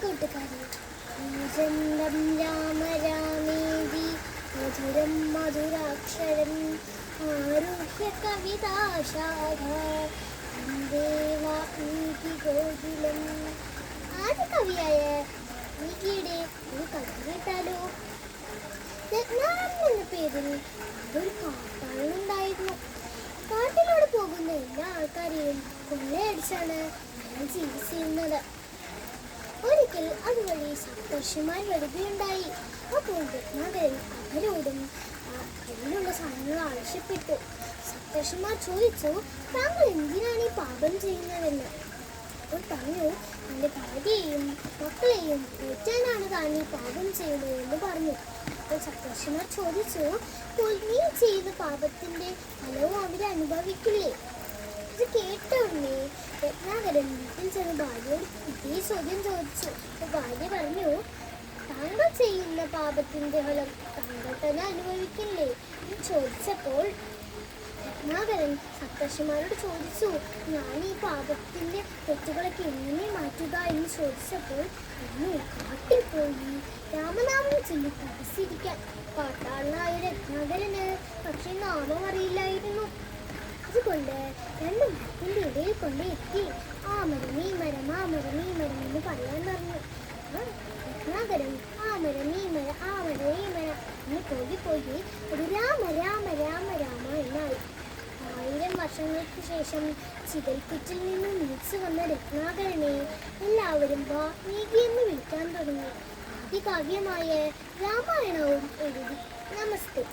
കൂട്ടുകാരി രാമ രാമേതി മധുരം മധുരാക്ഷരം ആരുഹ്യ കവിതാശാഖ ഗോകുലം ആദ്യ കവിയായ വാൽമീകിയുടെ ഒരു കഥ കേട്ടാലോ? രത്നാകരൻ എന്ന പേരിൽ ഒരു കാട്ടാളനുണ്ടായിരുന്നു കാട്ടിലൂടെ പോകുന്ന എല്ലാ ആൾക്കാരെയും കൊള്ളയടിച്ചാണ് അയാൾ ചികിത്സിക്കുന്നത് ഒരിക്കൽ അതുവഴി സപ്തർഷിമാർ വരികയുണ്ടായി. അപ്പോൾ രത്നാകരൻ അവരോടും എന്നുള്ള സാധനങ്ങൾ ആവശ്യപ്പെട്ടു. സപ്തർഷിമാർ ചോദിച്ചു താങ്കൾ എന്തിനാണ് ഈ പാപം ചെയ്യുന്നതെന്ന്? അപ്പോൾ പറഞ്ഞു എന്റെ ഭാര്യയെയും മക്കളെയും ഏറ്റാനാണ് താൻ ഈ പാപം ചെയ്യുന്നത് എന്ന് പറഞ്ഞു. അപ്പോൾ സപ്തർഷിമാർ ചോദിച്ചു നീ ചെയ്ത പാപത്തിന്റെ ഫലവും അവർ അനുഭവിക്കില്ലേ? ഇതേ ചോദ്യം ചോദിച്ചു ഭാര്യ പറഞ്ഞു താങ്കൾ ചെയ്യുന്ന പാപത്തിന്റെ ഫലം താങ്കൾ തന്നെ അനുഭവിക്കില്ലേ? എന്ന് ചോദിച്ചപ്പോൾ രത്നാകരൻ സപ്തർഷിമാരോട് ചോദിച്ചു ഞാൻ ഈ പാപത്തിന്റെ തെറ്റുകളൊക്കെ എങ്ങനെ മാറ്റുക? എന്ന് ചോദിച്ചപ്പോൾ കാട്ടിൽ പോയി രാമനാമം ചൊല്ലി പാട്ടാളനായ രത്നാകരന് പക്ഷെ നാമം അറിയില്ലായിരുന്നു. കൊണ്ട് എത്തി. ആ മരം ഈ ഈ എന്ന് പറയാൻ പറഞ്ഞു. നഗരം ആമരം മരം ഈ മരം ഈ എന്ന് പോയി പോയി ഒരു രാമ രാമ രാമ രാമ എന്നായി. ആയിരം വർഷങ്ങൾക്ക് ശേഷം ചിതൽക്കുറ്റിൽ നിന്ന് നീച്ചു വന്ന രത്നാകരനെ എല്ലാവരും വാൽമീകി എന്ന് വിളിക്കാൻ തുടങ്ങി. ആദ്യ കാവ്യമായ രാമായണവും എഴുതി. നമസ്തേ.